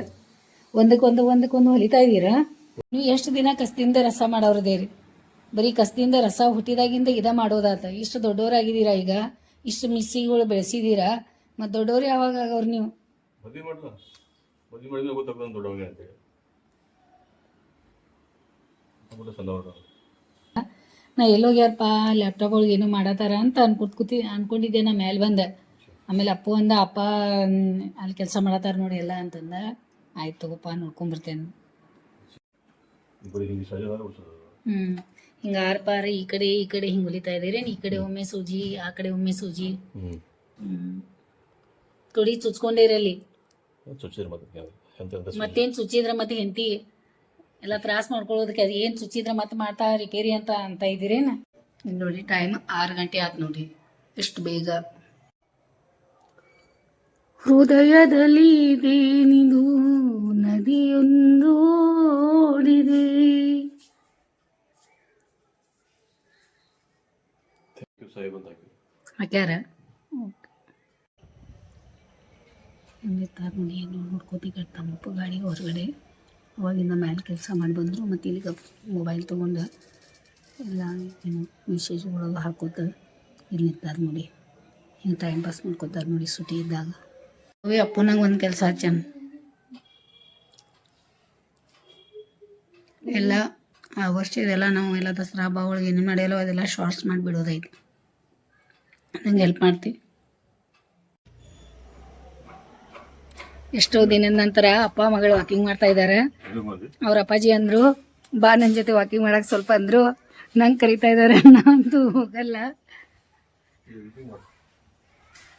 ಒಂದಕ್ಕೊಂದು ಒಂದಕ್ಕೊಂದು ಹೊಲಿತಾ ಇದ್ದೀರಾ? ನೀವು ಎಷ್ಟು ದಿನ ಕಸದಿಂದ ರಸ ಮಾಡೋರದೇರಿ ಬರೀ ಕಸದಿಂದ ರಸ ಹುಟ್ಟಿದಾಗಿಂದ ಇದ ಮಾಡೋದಾತ. ಇಷ್ಟು ದೊಡ್ಡವರಾಗಿದ್ದೀರಾ ಈಗ? ಇಷ್ಟು ಮಿಸ್ಸಿಗಳು ಬೆಳೆಸಿದ್ದೀರಾ? ಮತ್ತು ದೊಡ್ಡವ್ರು ಯಾವಾಗ ಆಗವ್ರು ನೀವು? ನಾ ಎಲ್ಲೋಗ್ಯಾರಪ್ಪ ಲ್ಯಾಪ್ಟಾಪ್ ಒಳಗೆ ಏನು ಮಾಡತ್ತಾರ ಅಂತ ಅನ್ಕೊತ್ ಕೂತಿ ಅನ್ಕೊಂಡಿದ್ದೆ ನಾ ಮೇಲೆ ಬಂದೆ. ಆಮೇಲೆ ಅಪ್ಪು ಅಂದ ಅಪ್ಪ ಅಲ್ಲಿ ಕೆಲಸ ಮಾಡತ್ತಾರ ನೋಡಿ ಎಲ್ಲ ಅಂತಂದ. ಆಯ್ತು ತಗೋಪ್ಪ ನೋಡ್ಕೊಂಬರ್ತೇನೆ ಬರೀ ಹಿಂಗೆ ಆರು ಈ ಕಡೆ ಈ ಕಡೆ ಹಿಂಗೆ ಹೊಲಿತಾ ಇದ್ದೀರೇನು ಈ ಕಡೆ ಒಮ್ಮೆ ಸೂಜಿ ಆ ಕಡೆ ಒಮ್ಮೆ ಸೂಜಿ. ತೊಡಿ ಚುಚ್ಕೊಂಡಿರಲಿ ಮತ್ತೇನ್ ಚುಚ್ಚಿದ್ರೆ ಮತ್ತೆ ಹೆಂಡತಿ? ಎಲ್ಲ ತ್ರಾಸ ಮಾಡ್ಕೊಳ್ಳೋದಕ್ಕೆ ಅದು ಏನು ಚುಚ್ಚಿದ್ರ ಮತ್ತೆ ಮಾಡ್ತಾ ರಿಪೇರಿ ಅಂತ ಅಂತ ಇದ್ದೀರೇನು? ಇಲ್ಲಿ ನೋಡಿ ಟೈಮ್ ಆರು ಗಂಟೆ ಆಯ್ತು ನೋಡಿ. ಎಷ್ಟು ಬೇಗ. ಹೃದಯದಲ್ಲಿ ಇದೇನಿದು ನದಿಯೊಂದು. ನೋಡಿದೆ? ಹಾಕ್ಯಾರ ತಾರಮಣಿ ಏನು ನೋಡ್ಕೋತಿಗೆ ತಮ್ಮಪ್ಪ ಗಾಡಿ ಹೊರಗಡೆ. ಅವಾಗಿಂದ ಮೇಲೆ ಕೆಲಸ ಮಾಡಿ ಬಂದರು ಮತ್ತು ಇಲ್ಲಿಗೆ ಮೊಬೈಲ್ ತೊಗೊಂಡು ಎಲ್ಲ ಏನು ವಿಶೇಷಗಳೆಲ್ಲ ಹಾಕೋತ ಇಲ್ಲಿ ನೋಡಿ. ಹಿಂಗೆ ಟೈಮ್ ಪಾಸ್ ಮಾಡ್ಕೋತಾರೆ ನೋಡಿ ಸುಟಿ ಇದ್ದಾಗ. ಅವೇ ಅಪ್ಪನಾಗ ಒಂದು ಕೆಲಸ ಹಚ್ಚನ್. ಎಲ್ಲ ಆ ವರ್ಷ ಇದೆಲ್ಲ ನಾವು ಎಲ್ಲ ದಸರಾ ಹಬ್ಬ ಒಳಗೆ ಏನು ನಡೆಯಲ್ಲ ಅದೆಲ್ಲ ಶಾರ್ಟ್ಸ್ ಮಾಡಿಬಿಡೋದೈತಿ. ನಂಗೆ ಹೆಲ್ಪ್ ಮಾಡ್ತೀವಿ ಎಷ್ಟೋ ದಿನದ ನಂತರ ಅಪ್ಪ ಮಗಳು ವಾಕಿಂಗ್ ಮಾಡ್ತಾ ಇದ್ದಾರೆ. ಇದು ಅವ್ರ ಅಪ್ಪಾಜಿ ಅಂದ್ರು ಬಾ ನನ್ನ ಜೊತೆ ವಾಕಿಂಗ್ ಮಾಡಕ್ ಸ್ವಲ್ಪ ಅಂದ್ರು ನಂಗೆ ಕರಿತಾ ಇದ್ದಾರೆ ನಾನಂತೂ ಹೋಗಲ್ಲ.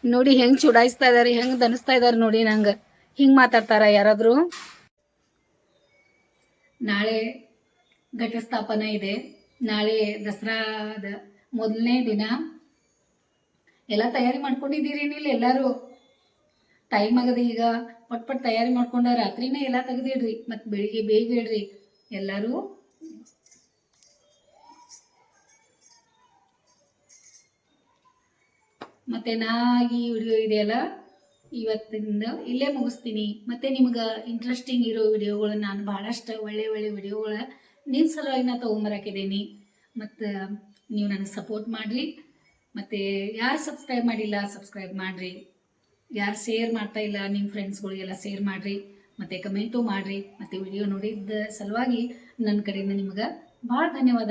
ನೋಡಿ ಹೆಂಗ್ ಚುಡಾಯಿಸ್ತಾ ಇದಾರೆ ಹೆಂಗ್ ದನಿಸ್ತಾ ಇದಾರೆ ನೋಡಿ ನಂಗ. ಹಿಂಗ್ ಮಾತಾಡ್ತಾರ ಯಾರಾದರೂ? ನಾಳೆ ಘಟಸ್ಥಾಪನ ಇದೆ. ನಾಳೆ ದಸರಾದ ಮೊದಲನೇ ದಿನ. ಎಲ್ಲ ತಯಾರಿ ಮಾಡ್ಕೊಂಡಿದ್ದೀರಿ ನೀವು ಎಲ್ಲರೂ? ಟೈಮ್ ಆಗದೆ ಈಗ ಪಟ್ ಪಟ್ ತಯಾರಿ ಮಾಡ್ಕೊಂಡ ರಾತ್ರಿನೇ ಎಲ್ಲ ತೆಗ್ದಿಡ್ರಿ ಮತ್ತು ಬೆಳಿಗ್ಗೆ ಬೇಗ ಇಡ್ರಿ ಎಲ್ಲರೂ? ಮತ್ತೆ ನಾ ಈ ವಿಡಿಯೋ ಇದೆಯಲ್ಲ? ಇವತ್ತಿಂದ ಇಲ್ಲೇ ಮುಗಿಸ್ತೀನಿ. ಮತ್ತೆ ನಿಮ್ಗೆ ಇಂಟ್ರೆಸ್ಟಿಂಗ್ ಇರೋ ವಿಡಿಯೋಗಳು ನಾನು ಭಾಳಷ್ಟು ಒಳ್ಳೆ ಒಳ್ಳೆ ವಿಡಿಯೋಗಳ ನಿಮ್ಮ ಸಲುವಾಗಿ ನಾ ತೊಗೊಂಬರಾಕಿದ್ದೀನಿ ಮತ್ತು ನೀವು ನನಗೆ ಸಪೋರ್ಟ್ ಮಾಡಿರಿ. ಮತ್ತು ಯಾರು ಸಬ್ಸ್ಕ್ರೈಬ್ ಮಾಡಿಲ್ಲ ಸಬ್ಸ್ಕ್ರೈಬ್ ಮಾಡಿರಿ. ಯಾರು ಶೇರ್ ಮಾಡ್ತಾ ಇಲ್ಲ ನಿಮ್ಮ ಫ್ರೆಂಡ್ಸ್ಗಳಿಗೆಲ್ಲ ಶೇರ್ ಮಾಡಿರಿ. ಮತ್ತು ಕಮೆಂಟು ಮಾಡಿರಿ. ಮತ್ತು ವಿಡಿಯೋ ನೋಡಿದ್ದ ಸಲುವಾಗಿ ನನ್ನ ಕಡೆಯಿಂದ ನಿಮ್ಗೆ ಭಾಳ ಧನ್ಯವಾದ.